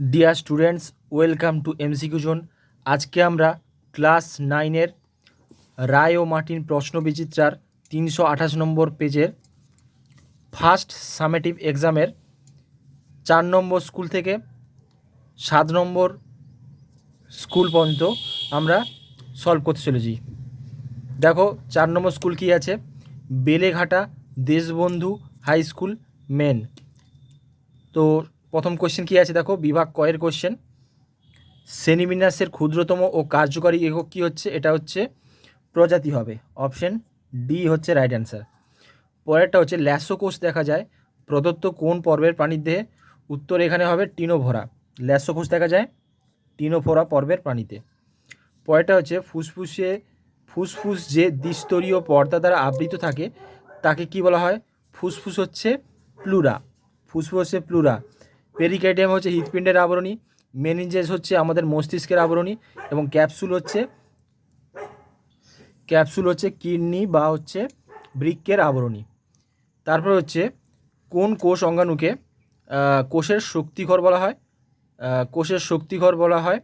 Dear students welcome to MCQ zone আজকে আমরা class নাইনের রায় ও মার্টিন প্রশ্ন বিচিত্রার তিনশো আঠাশ নম্বর পেজের ফার্স্ট সামেটিভ এক্সামের চার নম্বর স্কুল থেকে সাত নম্বর স্কুল পর্যন্ত আমরা সলভ করতে চলেছি। দেখো, চার নম্বর স্কুল কী আছে? Beleghata Deshbandhu high school main তো প্রথম কোশ্চেন কী আছে দেখো? বিভাগ কয়ের কোশ্চেন শ্রেণীবিন্যাসের ক্ষুদ্রতম ও কার্যকরী একক কী হচ্ছে? এটা হচ্ছে প্রজাতি হবে। অপশন ডি হচ্ছে রাইট অ্যান্সার পরেরটা হচ্ছে ল্যাসোকোষ দেখা যায়। প্রদত্ত কোন পর্বের প্রাণীর দেহে? উত্তর এখানে হবে টিনোভরা। ল্যাসোকোষ দেখা যায় টিনোভরা পর্বের প্রাণীতে। পরেরটা হচ্ছে ফুসফুসে, ফুসফুস যে দ্বিস্তরীয় পর্দা দ্বারা আবৃত থাকে, তাকে কি বলা হয়? ফুসফুস হচ্ছে প্লুরা। ফুসফুস হচ্ছে প্লুরা। পেরিকাইডিয়াম হচ্ছে হৃৎপিণ্ডের আবরণী মেনিনজেস হচ্ছে আমাদের মস্তিষ্কের আবরণী এবং ক্যাপসুল হচ্ছে ক্যাপসুল হচ্ছে কিডনি বা হচ্ছে বৃক্কের আবরণী। তারপর হচ্ছে কোন কোষ অঙ্গাণুকে কোষের শক্তিঘর বলা হয় কোষের শক্তিঘর বলা হয়,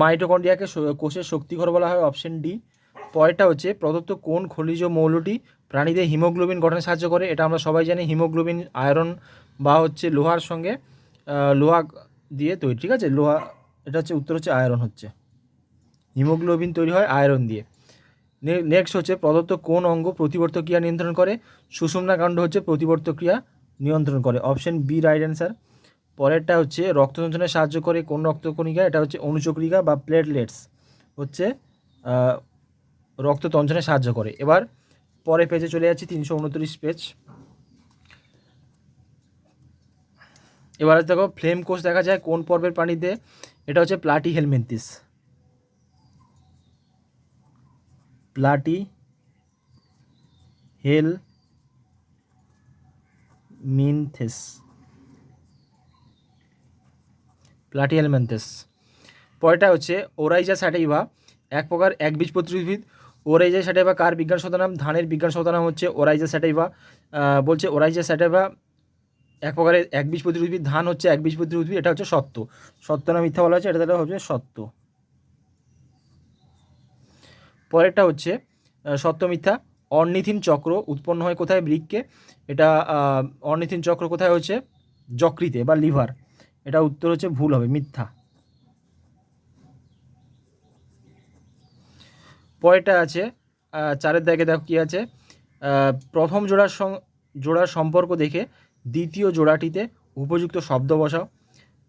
মাইটোকন্ড্রিয়াকে কোষের শক্তিঘর বলা হয়, অপশন ডি। পরেরটা হচ্ছে প্রদত্ত কোন খনিজ মৌলটি প্রাণীদের হিমোগ্লোবিন গঠনে সাহায্য করে, এটা আমরা সবাই জানি, হিমোগ্লোবিন, আয়রন বা হচ্ছে লোহার সঙ্গে লোহা দিয়ে তৈরি, ঠিক আছে? লোহা, এটা হচ্ছে উত্তর হচ্ছে আয়রন হচ্ছে। হিমোগ্লোবিন তৈরি হয় আয়রন দিয়ে। নেক্সট হচ্ছে প্রদত্ত কোন অঙ্গ প্রতিবর্ত ক্রিয়া নিয়ন্ত্রণ করে, সুষুম্না কাণ্ড হচ্ছে প্রতিবর্ত ক্রিয়া নিয়ন্ত্রণ করে। অপশন বি রাইট অ্যান্সার পরেরটা হচ্ছে রক্ত সঞ্চালনে সাহায্য করে কোন রক্তকণিকা, এটা হচ্ছে অনুচক্রিকা বা প্লেটলেটস হচ্ছে রক্ত তঞ্চনে সাহায্য করে। এবার পরে পেজে চলে যাচ্ছি, তিনশো উনত্রিশ পেজ এবার দেখো ফ্লেম কোষ দেখা যায় কোন পর্বের প্রাণীতে? এটা হচ্ছে প্লাটি হেলমেন্থিস প্লাটি হেল মিনথেস প্লাটি ম্যান্থেস পরেরটা হচ্ছে ওরাইজা স্যাটাইভা এক প্রকার একবীজপত্রী উদ্ভিদ ওরাইজা স্যাটাইভা কার বিজ্ঞান শতনাম ধানের বিজ্ঞান শতনাম হচ্ছে ওরাইজা স্যাটাইভা বলছে ওরাইজা স্যাটাইভা এক প্রকারের একবীজপত্রী উদ্ভিদ, ধান হচ্ছে একবীজপত্রী উদ্ভিদ, এটা হচ্ছে সত্য। সত্য না মিথ্যা বলা হচ্ছে, এটা তাহলে হচ্ছে সত্য। পরেরটা হচ্ছে সত্য মিথ্যা, অর্নিথিন চক্র উৎপন্ন হয় কোথায় বৃক্ষে? এটা অর্নিথিন চক্র কোথায় হচ্ছে? যকৃতে বা লিভার। এটা উত্তর হচ্ছে ভুল হবে, মিথ্যা। পরেরটা আছে চারের দাগে দেখো কী আছে। প্রথম জোড়ার জোড়ার সম্পর্ক দেখে দ্বিতীয় জোড়াটিতে উপযুক্ত শব্দ বসাও।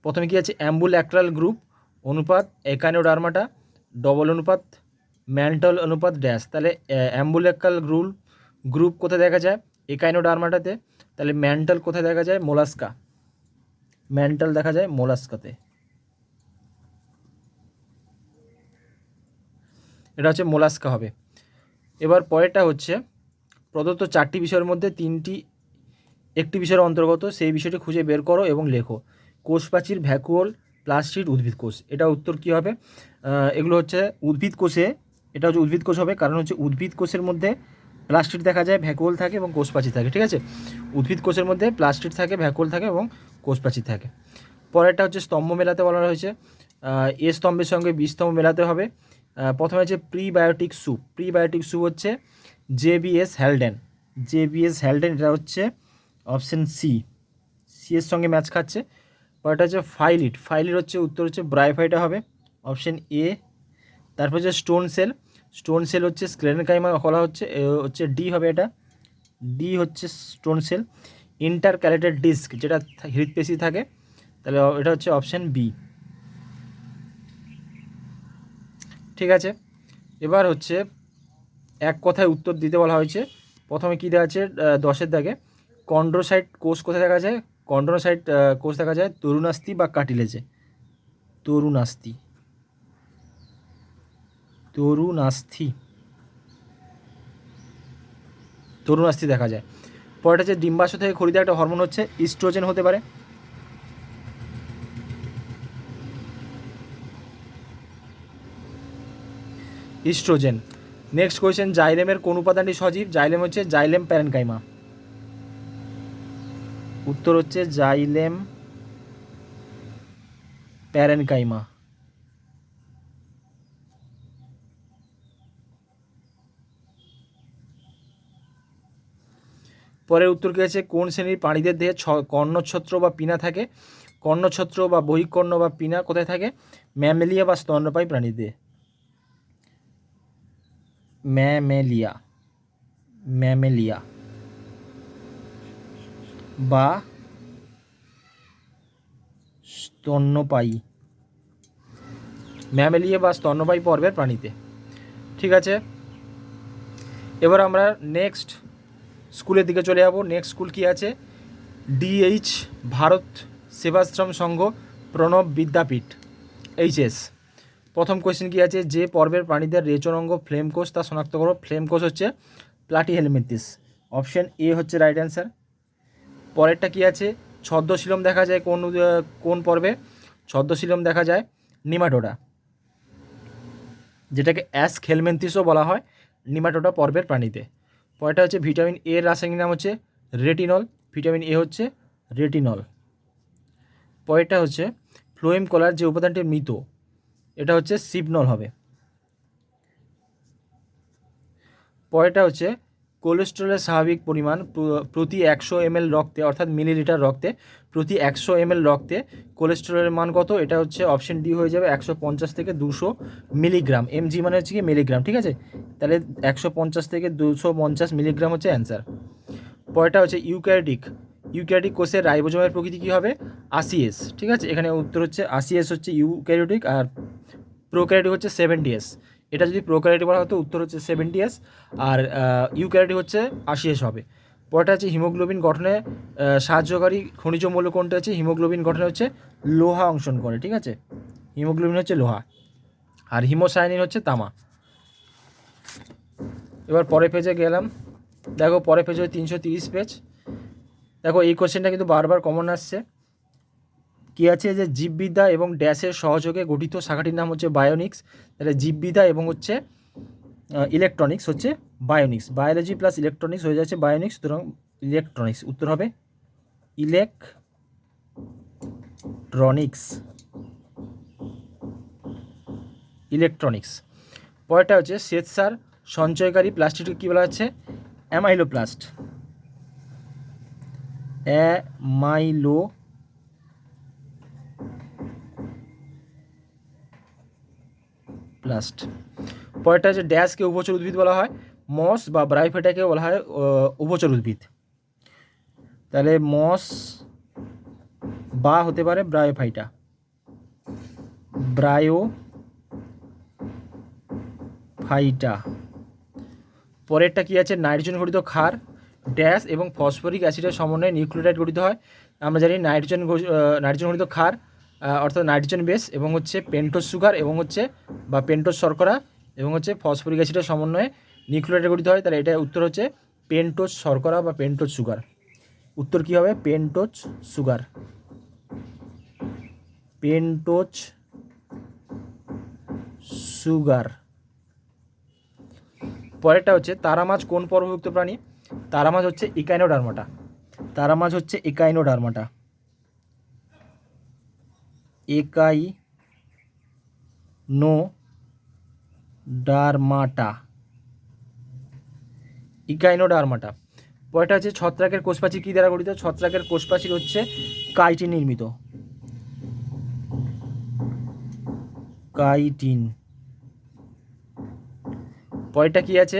প্রথমে কী আছে? অ্যাম্বুল্যাক্ট্রাল গ্রুপ, অনুপাত একানোডার্মাটা ডবল অনুপাত ম্যান্টাল অনুপাত ড্যাশ। তাহলে অ্যাম্বুলেকাল গ্রুল, গ্রুপ কোথায় দেখা যায়? একাইনোডার্মাটাতে তাহলে ম্যান্টাল কোথায় দেখা যায়? মোলাস্কা। ম্যান্টাল দেখা যায় মোলাস্কাতে। এটা হচ্ছে মোলাস্কা হবে। এবার পরেরটা হচ্ছে প্রদত্ত চারটি বিষয়ের মধ্যে তিনটি একটি বিষয়ের অন্তর্গত, সেই বিষয়টি খুঁজে বের করো এবং লেখো। কোষ প্রাচীর ভ্যাকুয়াল প্লাস্টিড উদ্ভিদ কোষ। এটা উত্তর কী হবে? এগুলো হচ্ছে উদ্ভিদ কোষে, এটা হচ্ছে উদ্ভিদ কোষ হবে, কারণ হচ্ছে উদ্ভিদ কোষের মধ্যে প্লাস্টিড দেখা যায় ভ্যাকুয়াল থাকে এবং কোষ থাকে, ঠিক আছে? উদ্ভিদ কোষের মধ্যে প্লাস্টিড থাকে ভ্যাকুয়াল থাকে এবং কোষ থাকে। পরেরটা হচ্ছে স্তম্ভ মেলাতে বলা হয়েছে। এ স্তম্ভের সঙ্গে বি স্তম্ভ মেলাতে হবে। প্রথমে হচ্ছে প্রিবায়োটিক স্যুপ প্রিবায়োটিক স্যুপ হচ্ছে জেবিএস হ্যালডেন জেবিএস হ্যালডেন এটা হচ্ছে অপশন সি সি এর সঙ্গে ম্যাচ খাচ্ছে। পরেরটা হচ্ছে ফাইলিট ফাইলিট হচ্ছে, উত্তর হচ্ছে ব্রাইফাইটা হবে। অপশন এ তারপর হচ্ছে স্টোন সেল স্টোন সেল হচ্ছে স্ক্লেনকাইমা বলা হচ্ছে হচ্ছে ডি হবে এটা। ডি হচ্ছে stone cell intercalated disc যেটা হৃদপেশি থাকে, তাহলে এটা হচ্ছে অপশন বি ঠিক আছে। এবার হচ্ছে এক কথায় উত্তর দিতে বলা হয়েছে। প্রথমে কী দেওয়া আছে? দশের দাগে। কন্ড্রোসাইট কোষ কোথায় দেখা যায়? কন্ড্রোসাইট কোষ দেখা যায় তরুণাস্থি বা কাটিলেজে। তরুণাস্থি। তরুণাস্থি। তরুণাস্থি দেখা যায়। পরেটা হচ্ছে ডিম্বাশয় থেকে খরিদে একটা হরমোন হচ্ছে, ইস্ট্রোজেন হতে পারে। ইস্ট্রোজেন। নেক্সট কোয়েশ্চেন জাইলেমের কোন উপাদানটি সজীব? জাইলেম হচ্ছে জাইলেম প্যারেনকাইমা। উত্তর হচ্ছে জাইলেম প্যারেনকাইমা। পরের উত্তর কী আছে? কোন শ্রেণির প্রাণীদের দেহে কর্ণছত্র বা পিনা থাকে? কর্ণছত্র বা বহিকর্ণ বা পিনা কোথায় থাকে? ম্যামেলিয়া বা স্তন্যপায়ী প্রাণীদের। ম্যামেলিয়া ম্যামেলিয়া বা স্তন্যপায়ী। ম্যামেলিয়া বা স্তন্যপায়ী পর্বের প্রাণীতে। ঠিক আছে? এবার আমরা নেক্সট স্কুলের দিকে চলে যাব। নেক্সট স্কুল কি আছে? ডিএইচ ভারত সেবাশ্রম সংঘ প্রণব বিদ্যাপীঠ এইচএস প্রথম কোয়েশ্চেন কি আছে? যে পর্বের প্রাণীদের রেচন অঙ্গ ফ্লেম কোষ তা শনাক্ত করো। ফ্লেম কোষ হচ্ছে প্লাটি হেলমেন্থিস অপশন এ হচ্ছে রাইট অ্যান্সার পরেরটা কি আছে? ছদ্মশিলম দেখা যায় কোন কোন পর্বে? ছদ্মশিলম দেখা যায় নিমাটোডা। যেটাকে অ্যাস খেলমেন্থিসও বলা হয় নিমাটোডা পর্বের প্রাণীতে। পরেরটা হচ্ছে ভিটামিন এর রাসায়নিক নাম হচ্ছে রেটিনল ভিটামিন এ হচ্ছে রেটিনল পরেরটা হচ্ছে ফ্লোয়েম কলার যে উপাদানটি মৃত এটা হচ্ছে সিপনল হবে। পরেরটা হচ্ছে কোলেস্টেরলের স্বাভাবিক পরিমাণ প্রতি একশো এমএল রক্তে, অর্থাৎ মিলিলিটার রক্তে, প্রতি একশো এমএল রক্তে কোলেস্টেরলের মান কত? এটা হচ্ছে অপশন ডি হয়ে যাবে একশো পঞ্চাশ থেকে দুশো মিলিগ্রাম। এমজি মানে হচ্ছে কি মিলিগ্রাম, ঠিক আছে? তাহলে একশো পঞ্চাশ থেকে দুশো পঞ্চাশ মিলিগ্রাম হচ্ছে অ্যান্সার। পরেরটা হচ্ছে ইউক্যারিটিক ইউক্যারিটিক কোষের রাইবোজোমের প্রকৃতি কী হবে? আশি এস ঠিক আছে? এখানে উত্তর হচ্ছে আশি এস হচ্ছে ইউক্যারিটিক আর প্রোক্যারিটিক হচ্ছে সেভেন্টি এস এটা যদি প্রোক্যারিটিক বলা হতো উত্তর হচ্ছে সেভেন্টি এস আর ইউক্যারিটিক হচ্ছে আশি এস হবে। পরেরটা হচ্ছে হিমোগ্লোবিন গঠনে সাহায্যকারী খনিজ মৌল কোনটা হচ্ছে? হিমোগ্লোবিন গঠনে হচ্ছে লোহা অংশন করে, ঠিক আছে? হিমোগ্লোবিন হচ্ছে লোহা আর হিমোসায়ানিন হচ্ছে তামা। এবার পরের পেজে গেলাম। দেখো, পরের পেজ হচ্ছে তিনশো তিরিশ পেজ দেখো, এই কোশ্চেনটা কিন্তু বারবার কমন আসছে। কী আছে? যে জীববিদ্যা এবং ড্যাশের সহযোগে গঠিত শাখাটির নাম হচ্ছে বায়োনিক্স। তাহলে জীববিদ্যা এবং হচ্ছে ইলেকট্রনিক্স হচ্ছে বায়োনিক্স। বায়োলজি প্লাস ইলেকট্রনিক্স হয়ে যাচ্ছে বায়োনিক্স, সুতরাং ইলেকট্রনিক্স উত্তর হবে ইলেকট্রনিক্স ইলেকট্রনিক্স পরেরটা হচ্ছে শ্বেতসার সঞ্চয়কারী প্লাস্টিককে কী বলা হচ্ছে? অ্যামাইলোপ্লাস্ট। অ্যামাইলো প্লাস্ট পরেরটা হচ্ছে ড্যাশকে উভচর উদ্ভিদ বলা হয় মস বা ব্রাইফেটাকে বলা হয় আহ, উভচর উদ্ভিদ। তাহলে মস বা হতে পারে ব্রায়োফাইটা ব্রায়ো ফাইটা পরেরটা কি আছে? নাইট্রোজেন গঠিত ক্ষার ড্যাশ এবং ফসফরিক অ্যাসিডের সমন্বয়ে নিউক্লিওটাইড গঠিত হয়। আমরা জানি নাইট্রোজেন নাইট্রোজেন গঠিত ক্ষার অর্থাৎ নাইট্রোজেন বেস এবং হচ্ছে পেন্টোজ সুগার এবং হচ্ছে বা পেন্টোজ শর্করা এবং হচ্ছে ফসফরিক অ্যাসিডের সমন্বয়ে নিউক্লিওটাইড গঠিত হয়। তাহলে এটা উত্তর হচ্ছে পেন্টোজ শর্করা বা পেন্টোজ সুগার। উত্তর কী হবে? Pentose sugar. Pentose sugar. পরেরটা হচ্ছে তারা মাছ কোন পর্বভুক্ত প্রাণী? তারা মাছ হচ্ছে ইকাইনোডার্মাটা। তারা মাছ হচ্ছে ইকাইনোডার্মাটা। একাই নো ডারমাটা। ইকাইনোডার্মাটা পরেরটা হচ্ছে ছত্রাকের কোষপ্রাচীর কী দ্বারা গঠিত? ছত্রাকের কোষপ্রাচীর হচ্ছে কাইটিন নির্মিত। কাইটিন। পরেরটা কি আছে?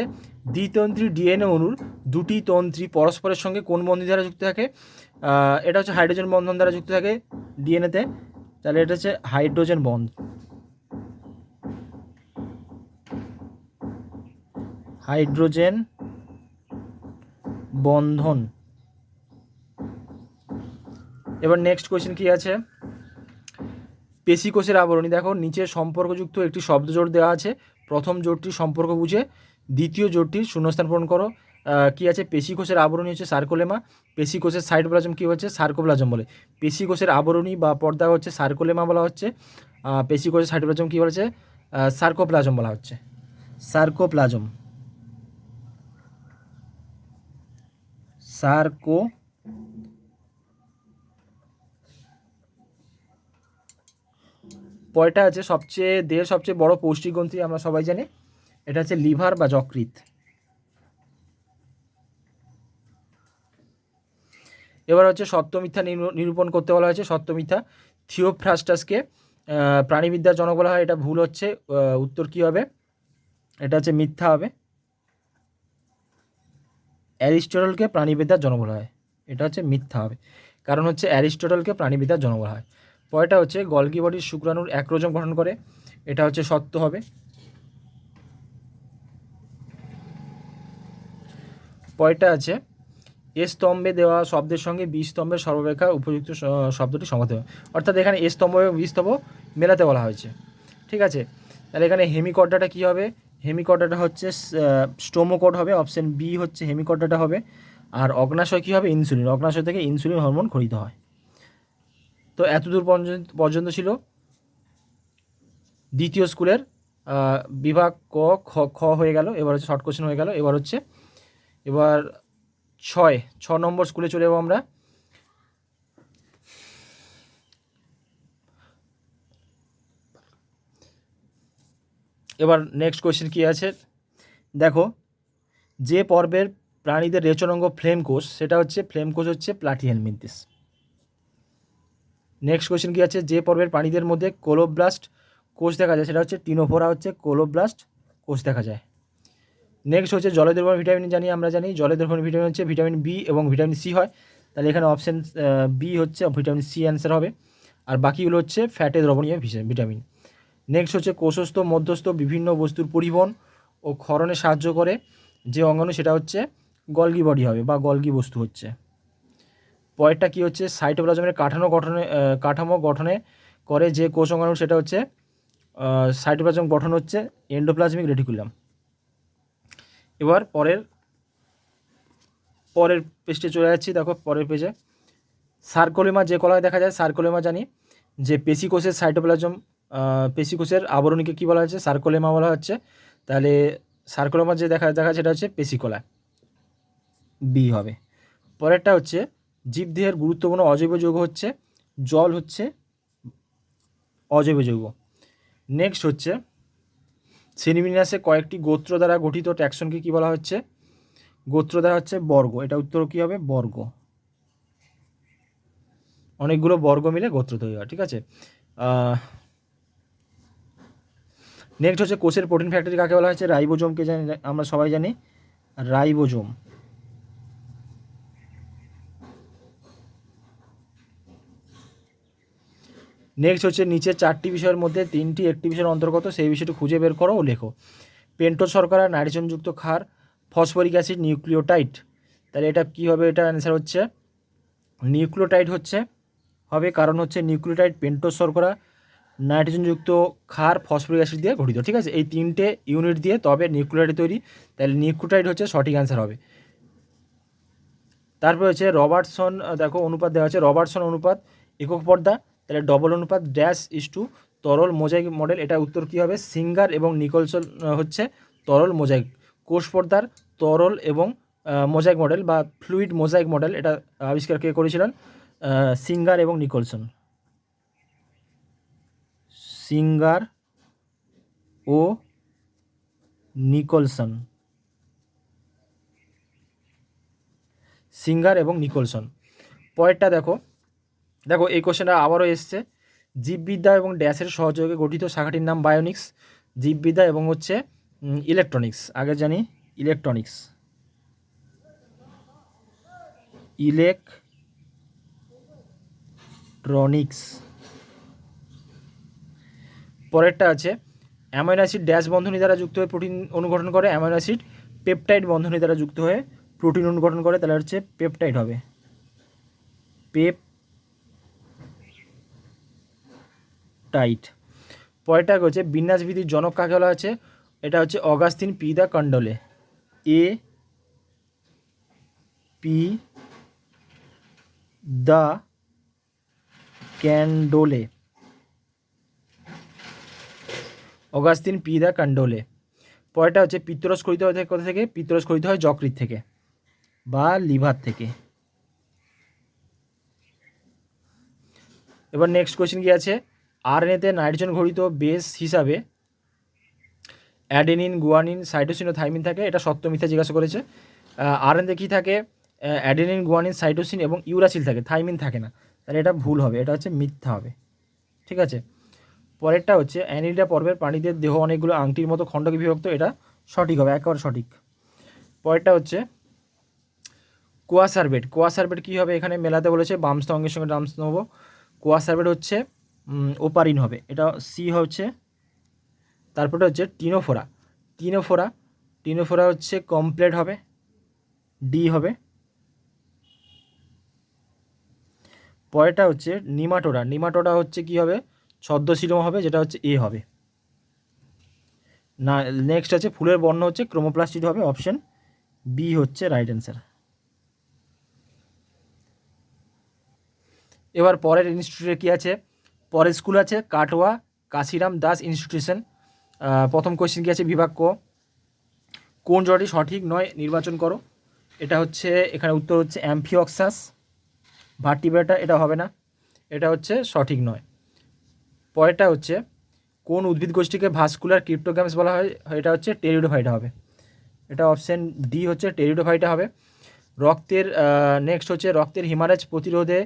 দ্বিতন্ত্রী ডিএনএ অণুর দুটি তন্ত্রী পরস্পরের সঙ্গে কোন বন্ধন দ্বারা যুক্ত থাকে? এটা হচ্ছে হাইড্রোজেন বন্ধন দ্বারা যুক্ত থাকে ডিএনএতে। তাহলে এটা হচ্ছে হাইড্রোজেন বন্ধ হাইড্রোজেন বন্ধন। এবার নেক্সট কোয়েশ্চেন কি আছে? পেশিকোষের আবরণী। দেখো, নিচে সম্পর্কযুক্ত একটি শব্দ জোড় দেওয়া আছে। প্রথম জোড়টির সম্পর্ক বুঝে, দ্বিতীয় জোড়টির শূন্যস্থান পূরণ করো। কি আছে? পেশিকোষের আবরণী হচ্ছে সার্কোলেমা। পেশিকোষের সাইটোপ্লাজম কী হচ্ছে? সার্কোপ্লাজম বলে। পেশিকোষের আবরণী বা পর্দা হচ্ছে সার্কোলেমা বলা হচ্ছে। পেশিকোষের সাইটোপ্লাজম কী বলেছে? সার্কোপ্লাজম বলা হচ্ছে। সার্কোপ্লাজম। সার্কো পয়টা আছে সবচেয়ে, দেহের সবচেয়ে বড় পৌষ্টিক গ্রন্থি আমরা সবাই জানি। এটা হচ্ছে লিভার বা যকৃৎ। এবার হচ্ছে সত্য মিথ্যা নিরূ- নিরূপণ করতে বলা হয়েছে, সত্য মিথ্যা। থিওফ্রাস্টাসকে প্রাণীবিদ্যার জনক বলা হয়, এটা ভুল হচ্ছে উত্তর কী হবে? এটা হচ্ছে মিথ্যা হবে। অ্যারিস্টটলকে প্রাণীবিদ্যার জনক বলা হয়, এটা হচ্ছে মিথ্যা হবে। কারণ হচ্ছে অ্যারিস্টটলকে প্রাণীবিদ্যার জনক বলা হয়। পয়টা হচ্ছে গলগি বডির শুক্রাণুর অ্যাক্রোজম গঠন করে, এটা হচ্ছে সত্য হবে। পয়টা আছে এ স্তম্ভে দেওয়া শব্দের সঙ্গে বি স্তম্ভের সর্বাপেক্ষা উপযুক্ত শব্দটি সমাতে হবে অর্থাৎ এখানে এ স্তম্ভ এবং বি স্তম্ভ মেলাতে বলা হয়েছে। ঠিক আছে? তাহলে এখানে হেমিকর্ডাটা কী হবে? হেমিকর্ডাটা হচ্ছে স্টোমোকড হবে, অপশন বি হচ্ছে হেমিকর্ডাটা হবে। আর অগ্নাশয় কী হবে? ইনসুলিন। অগ্নাশয় থেকে ইনসুলিন হরমোন খরিত হয়। তো এতদূর পর্যন্ত পর্যন্ত ছিল দ্বিতীয় স্কুলের বিভাগ ক, খ খ হয়ে গেল, এবার হচ্ছে শর্ট কোশ্চেন হয়ে গেল, এবার হচ্ছে, এবার ছয়, ছ নম্বর স্কুলে চলে যাব আমরা। এবার নেক্সট কোয়েশ্চেন কী আছে? দেখো, যে পর্বের প্রাণীদের রেচনাঙ্গ ফ্লেম কোষ, সেটা হচ্ছে ফ্লেম কোষ হচ্ছে প্লাটিহেলমিন্থিস নেক্সট কোয়েশ্চেন কী আছে? যে পর্বের প্রাণীদের মধ্যে কোলোব্লাস্ট কোষ দেখা যায়, সেটা হচ্ছে টিনোফোরা হচ্ছে কোলোব্লাস্ট কোষ দেখা যায়। নেক্সট হচ্ছে জলে দ্রবণ ভিটামিন জানি, আমরা জানি। জলে দ্রবণ ভিটামিন হচ্ছে ভিটামিন বি এবং ভিটামিন সি হয়। তাহলে এখানে অপশান বি হচ্ছে ভিটামিন সি অ্যান্সার হবে। আর বাকিগুলো হচ্ছে ফ্যাটে দ্রবণীয় ভিটামিন নেক্সট হচ্ছে কোষস্থ, মধ্যস্থ, বিভিন্ন বস্তুর পরিবহন ও ক্ষরণে সাহায্য করে। যে অঙ্গাণু, সেটা হচ্ছে গলগি বডি হবে বা গলগি বস্তু হচ্ছে। পরেরটা কী হচ্ছে? সাইটোপ্লাজমের কাঠামো গঠনে কাঠামো গঠনে করে যে কোষ অঙ্গাণু, সেটা হচ্ছে সাইটোপ্লাজম গঠন হচ্ছে এন্ডোপ্লাজমিক রেটিকুলাম এবার পরের পরের পেজে চলে যাচ্ছি, দেখো পরের পেজে সার্কোলেমা যে কলায় দেখা যায় সার্কোলেমা জানি। যে পেশিকোষের সাইটোপ্লাজম পেশিকোষের আবরণীকে কী বলা হচ্ছে সার্কোলেমা বলা হচ্ছে। তাহলে সার্কোলেমা যে দেখা দেখা সেটা হচ্ছে পেশিকলা বি হবে। পরেরটা হচ্ছে, জীবদেহের গুরুত্বপূর্ণ অজৈব যৌগ হচ্ছে, জল হচ্ছে অজৈব যৌগ। নেক্সট হচ্ছে শ্রেণীবিন্যাসে কয়েকটি গোত্র দ্বারা গঠিত ট্যাক্সনকে কী বলা হচ্ছে? গোত্র দ্বারা হচ্ছে বর্গ। এটা উত্তর কী হবে? বর্গ। অনেকগুলো বর্গ মিলে গোত্র তৈরি হয়, ঠিক আছে? নেক্সট হচ্ছে কোষের প্রোটিন ফ্যাক্টরি কাকে বলা হয়েছে? রাইবোজোমকে জানি আমরা সবাই জানি। রাইবোজোম। নেক্সট হচ্ছে নিচের চারটি বিষয়ের মধ্যে তিনটি একটি বিষয়ের অন্তর্গত, সেই বিষয়টি খুঁজে বের করো ও লেখো। পেন্টো শর্করা নাইট্রোজেনযুক্ত ক্ষার ফসফরিক অ্যাসিড নিউক্লিওটাইড তাহলে এটা কী হবে? এটা অ্যান্সার হচ্ছে নিউক্লিওটাইড হচ্ছে, হবে কারণ হচ্ছে নিউক্লিওটাইড পেন্টোজ শর্করা নাইট্রোজেনযুক্ত ক্ষার ফসফরিক অ্যাসিড দিয়ে গঠিত। ঠিক আছে? এই তিনটে ইউনিট দিয়ে তবে নিউক্লিওটাইড তৈরি। তাহলে নিউক্লিওটাইড হচ্ছে সঠিক অ্যান্সার হবে। তারপর হচ্ছে রবার্টসন, দেখো অনুপাত দেওয়া আছে, রবার্টসন অনুপাত, একক পর্দা। তাহলে ডবল অনুপাত ড্যাশ ইস টু তরল মোজাইক মডেল এটা উত্তর কী হবে? সিঙ্গার এবং নিকলসন হচ্ছে তরল মোজাইক কোষ পর্দার তরল এবং মোজাইক মডেল বা ফ্লুইড মোজাইক মডেল এটা আবিষ্কার কে করেছিলেন? সিঙ্গার এবং নিকলসন সিঙ্গার ও নিকলসন সিঙ্গার এবং নিকলসন পরেরটা দেখো। দেখো, এই কোশ্চেনটা আবারও এসছে। জীববিদ্যা এবং ড্যাশের সহযোগে গঠিত শাখাটির নাম বায়োনিক্স, জীববিদ্যা এবং হচ্ছে ইলেকট্রনিক্স। আগে জানি, ইলেকট্রনিক্স। ইলেকট্রনিক্স। পরেরটা আছে, অ্যামাইনো অ্যাসিড ড্যাশ বন্ধনী দ্বারা যুক্ত হয়ে প্রোটিন অনুগঠন করে, অ্যামাইনো অ্যাসিড পেপটাইড বন্ধনী দ্বারা যুক্ত হয়ে প্রোটিন অনুগঠন করে, তাহলে হচ্ছে পেপটাইড হবে। Peptide. পরেরটা হচ্ছে বিন্যাসবিধির জনক কাকে বলা আছে এটা হচ্ছে Augustin P de Candolle A P de Candolle. Augustin P de Candolle পরেরটা হচ্ছে পিত্তরস খরিত হয় কোথা থেকে? পিত্তরস খরিত হয় যকৃত থেকে বা লিভার থেকে। এবার নেক্সট কোয়েশ্চেন কি আছে? আরএনএতে নাইট্রোজেন ঘটিত বেস হিসাবে অ্যাডেনিন, গুয়ানিন, সাইটোসিন ও থাইমিন থাকে। এটা সত্য মিথ্যা জিজ্ঞাসা করেছে। আরএনএতে কী থাকে? অ্যাডেনিন, গুয়ানিন, সাইটোসিন এবং ইউরাসিল থাকে। থাইমিন থাকে না। তাহলে এটা ভুল হবে। এটা হচ্ছে মিথ্যা হবে। ঠিক আছে? পরেরটা হচ্ছে অ্যানিডা পর্বের প্রাণীদের দেহ অনেকগুলো আংটির মতো খণ্ডকে বিভক্ত। এটা সঠিক হবে, একেবারে সঠিক। পরেরটা হচ্ছে, কোয়াসারবেট। কোয়াসারবেট কী হবে? এখানে মেলাতে বলেছে বাম স্তঙ্গের সঙ্গে ডাম স্তম্ভ কোয়াসারবেট হচ্ছে ওপারিন হবে। এটা সি হচ্ছে, তারপরে হচ্ছে টিনোফোরা। টিনোফোরা টিনোফোরা হচ্ছে কমপ্লেট হবে ডি হবে। পরেরটা হচ্ছে নিমাটোরা নিমাটোরা হচ্ছে কি হবে? ছদ্মশিরম হবে, যেটা হচ্ছে এ হবে। না নেক্সট আছে, ফুলের বর্ণ হচ্ছে ক্রোমোপ্লাস্টিড হবে অপশন বি হচ্ছে রাইট অ্যান্সার এবার পরের ইনস্টিটিউটে কী আছে? পরের স্কুল আছে কাটোয়া কাশিরাম দাস ইনস্টিটিউশন প্রথম কোয়েশ্চেন কী আছে? বিভাগ ক। কোন জটি সঠিক নয় নির্বাচন করো। এটা হচ্ছে, এখানে উত্তর হচ্ছে অ্যাম্ফিঅক্সাস ভার্টিব্রেটা এটা হবে না। এটা হচ্ছে সঠিক নয়। পরেরটা হচ্ছে, কোন উদ্ভিদ গোষ্ঠীকে ভাস্কুলার ক্রিপ্টোগ্যামস বলা হয়? এটা হচ্ছে টেরিডোফাইটা হবে। এটা অপশন ডি হচ্ছে টেরিডোফাইটা হবে। রক্তের নেক্সট হচ্ছে রক্তের হিমারেজ প্রতিরোধে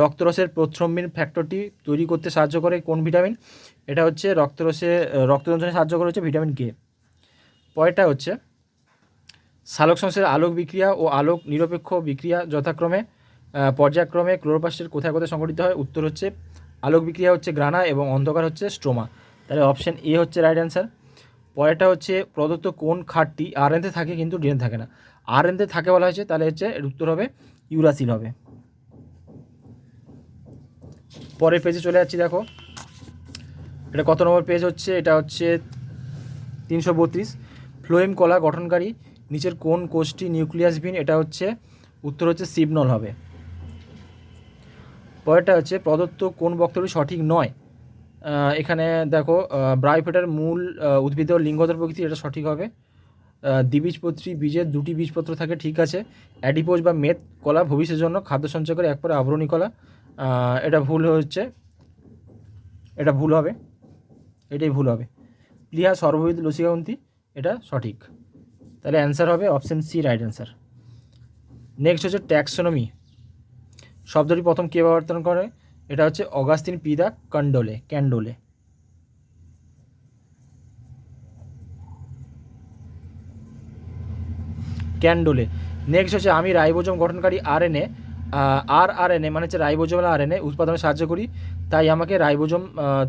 রক্তরসের প্রথ্রম্বিন ফ্যাক্টরটি তৈরি করতে সাহায্য করে কোন ভিটামিন? এটা হচ্ছে রক্তরসে রক্তদঞ্চনে সাহায্য করে হচ্ছে ভিটামিন কে। পরেরটা হচ্ছে সালোক সংশ্লেষের আলোক বিক্রিয়া ও আলোক নিরপেক্ষ বিক্রিয়া যথাক্রমে পর্যায়ক্রমে ক্লোরোপ্লাস্টের কোথায় কোথায় সংঘটিত হয়? উত্তর হচ্ছে আলোক বিক্রিয়া হচ্ছে গ্রানা এবং অন্ধকার হচ্ছে স্ট্রোমা। তাহলে অপশন এ হচ্ছে রাইট অ্যান্সার। পরেরটা হচ্ছে প্রদত্ত কোন খাটটি আর এনতে থাকে কিন্তু ডিএন থাকে না। আর এনতে থাকে বলা হয়েছে, তাহলে হচ্ছে উত্তর হবে ইউরাসিল হবে। পরের পেজে চলে যাচ্ছি, দেখো। এটা কত নম্বর পেজ হচ্ছে? এটা হচ্ছে তিনশো বত্রিশ। ফ্লোয়েম কলা গঠনকারী, নিচের কোন কোষটি নিউক্লিয়াসবিহীন এটা হচ্ছে, উত্তর হচ্ছে সিবনল হবে। পরেরটা হচ্ছে, প্রদত্ত কোন বক্তব্য সঠিক নয়? এখানে দেখো ব্রাইফেটার মূল উদ্ভিদ ও লিঙ্গতর প্রকৃতি এটা সঠিক হবে। দ্বিবীজপত্রী বীজের দুটি বীজপত্র থাকে, ঠিক আছে। অ্যাডিপোজ বা মেদ কলা ভবিষ্যতের জন্য খাদ্য সঞ্চয় করে একবারে আবরণী কলা। এটা ভুল হচ্ছে এটা ভুল হবে। এটাই ভুল হবে। প্লিহা সর্ববিদ লসিকাউন্তি এটা সঠিক। তাহলে অ্যান্সার হবে option C right answer next হচ্ছে ট্যাক্সোনমি শব্দটি প্রথম কে ব্যবহার করে? এটা হচ্ছে অগাস্তিন পিদা কন্ডোলে ক্যান্ডোলে। ক্যান্ডোলে। নেক্সট হচ্ছে আমি রাইবোজোম গঠনকারী আর আরএনএ আর আরএনএ মানে হচ্ছে রাইবোজোম আরএনএ উৎপাদনে সাহায্য করি। তাই আমাকে রাইবোজোম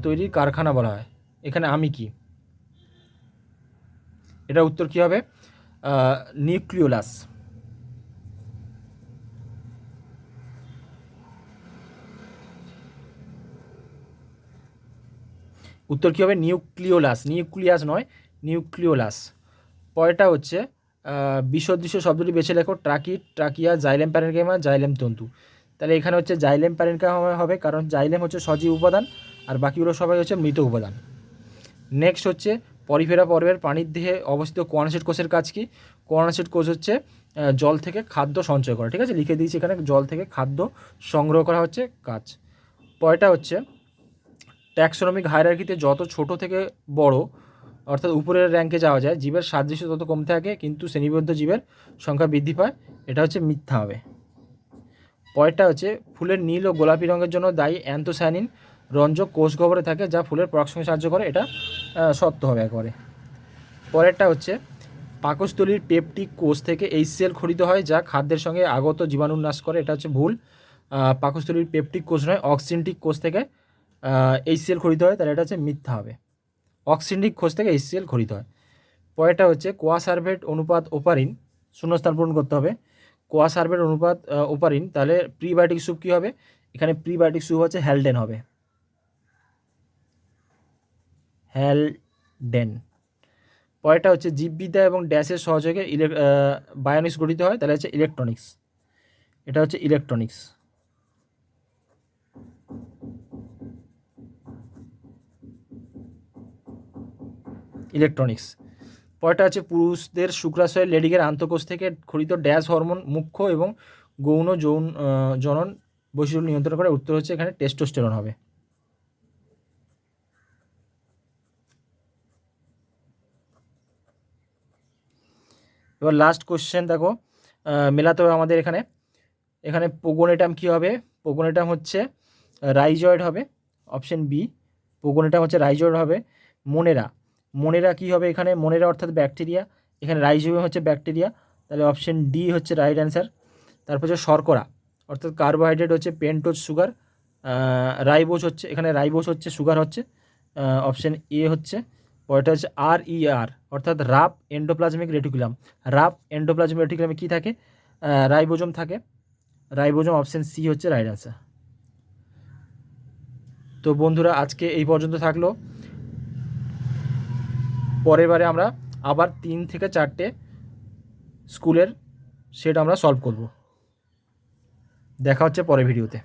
তৈরির কারখানা বলা হয়। এখানে আমি কি? এটা উত্তর কী হবে? নিউক্লিওলাস। উত্তর কী হবে? নিউক্লিওলাস। নিউক্লিয়াস নয়, নিউক্লিওলাস। পরেরটা হচ্ছে আহ, বিসদৃশ্য শব্দটি বেছে লেখো turkey trachea xylem parenchyma xylem তন্তু। তাহলে এখানে হচ্ছে জাইলেম প্যারেনকেমা হবে কারণ জাইলেম হচ্ছে সজীব উপাদান আর বাকিগুলো সবাই হচ্ছে মৃত উপাদান। নেক্সট হচ্ছে পরিফেরা পর্বের প্রাণীর দেহে অবস্থিত কোয়ানাসিড কোষের কাজ কি? কোয়ানাসিড কোষ হচ্ছে জল থেকে খাদ্য সঞ্চয় করা ঠিক আছে? লিখে দিয়েছি এখানে জল থেকে খাদ্য সংগ্রহ করা হচ্ছে কাজ। পরেরটা হচ্ছে ট্যাক্সোনমিক হায়ারার্কিতে যত ছোট থেকে বড় অর্থাৎ উপরের র্যাঙ্কে যাওয়া যায়। জীবের সাদৃশ্য তত কমতে থাকে, কিন্তু শ্রেণীবদ্ধ জীবের সংখ্যা বৃদ্ধি পায়। এটা হচ্ছে মিথ্যা হবে। পরেরটা হচ্ছে, ফুলের নীল ও গোলাপি রঙের জন্য দায়ী অ্যান্থোসায়ানিন রঞ্জক কোষ গহ্বরে থাকে, যা ফুলের পরাগসংখ্যা সাহায্য করে। এটা সত্য হবে একবারে। পরেরটা হচ্ছে, পাকস্থলীর পেপটিক কোষ থেকে এই সেল খরিত হয়, যা খাদ্যের সঙ্গে আগত জীবাণু নাশ করে। এটা হচ্ছে ভুল। পাকস্থলীর পেপটিক কোষ নয় অক্সিনটিক কোষ থেকে এই সেল খরিত হয়, তাহলে এটা হচ্ছে মিথ্যা হবে। অক্সিনটিক খোঁজ থেকে এই সেল খরিত হয়। পরেরটা হচ্ছে কোয়াসার্ভেট অনুপাত ওপারিন, শূন্যস্থান পূরণ করতে হবে। কোয়াসার্ভেট অনুপাত ওপারিন, তাহলে প্রিবায়োটিক স্যুপ কী হবে? এখানে প্রিবায়োটিক স্যুপ হচ্ছে হ্যালডেন হবে। হ্যালডেন। পরেরটা হচ্ছে জীববিদ্যা এবং ড্যাশের সহযোগে ইলেক বায়োনিক্স গঠিত হয়, তাহলে হচ্ছে ইলেকট্রনিক্স। এটা হচ্ছে ইলেকট্রনিক্স। ইলেকট্রনিক্স পরেরটা আছে পুরুষদের শুক্রাশয়ের লেডিকের আন্তকোষ থেকে খরিত ড্যাশ হরমোন মুখ্য এবং গৌণ যৌন জনন বৈশিষ্ট্য নিয়ন্ত্রণ করে। উত্তর হচ্ছে এখানে টেস্টোস্টেরন হবে। এবার লাস্ট কোশ্চেন দেখো মেলাতে হবে আমাদের এখানে। এখানে পোগোনেটাম কি হবে? পোগোনেটাম হচ্ছে রাইজয়েড হবে অপশন বি পোগোনেটাম হচ্ছে রাইজয়েড হবে মোনেরা মোনেরা কী হবে এখানে? মনেরা অর্থাৎ ব্যাকটেরিয়া এখানে রাইজোবিয়াম হচ্ছে ব্যাকটেরিয়া তাহলে অপশন ডি হচ্ছে রাইট অ্যান্সার তারপর হচ্ছে শর্করা, অর্থাৎ কার্বোহাইড্রেট হচ্ছে পেন্টোজ সুগার রাইবোজ হচ্ছে, এখানে রাইবোজ হচ্ছে সুগার হচ্ছে। অপশন এ হচ্ছে, পরেরটা হচ্ছে আর ই আর অর্থাৎ rough endoplasmic reticulum rough endoplasmic রেটিকুলামে কী থাকে? রাইবোজম থাকে। রাইবোজম অপশন সি হচ্ছে রাইট অ্যান্সার তো বন্ধুরা, আজকে এই পর্যন্ত থাকল। পরের বারে আমরা আবার তিন থেকে চারটে স্কুলের সেট আমরা সলভ করব। দেখা হচ্ছে পরের ভিডিওতে।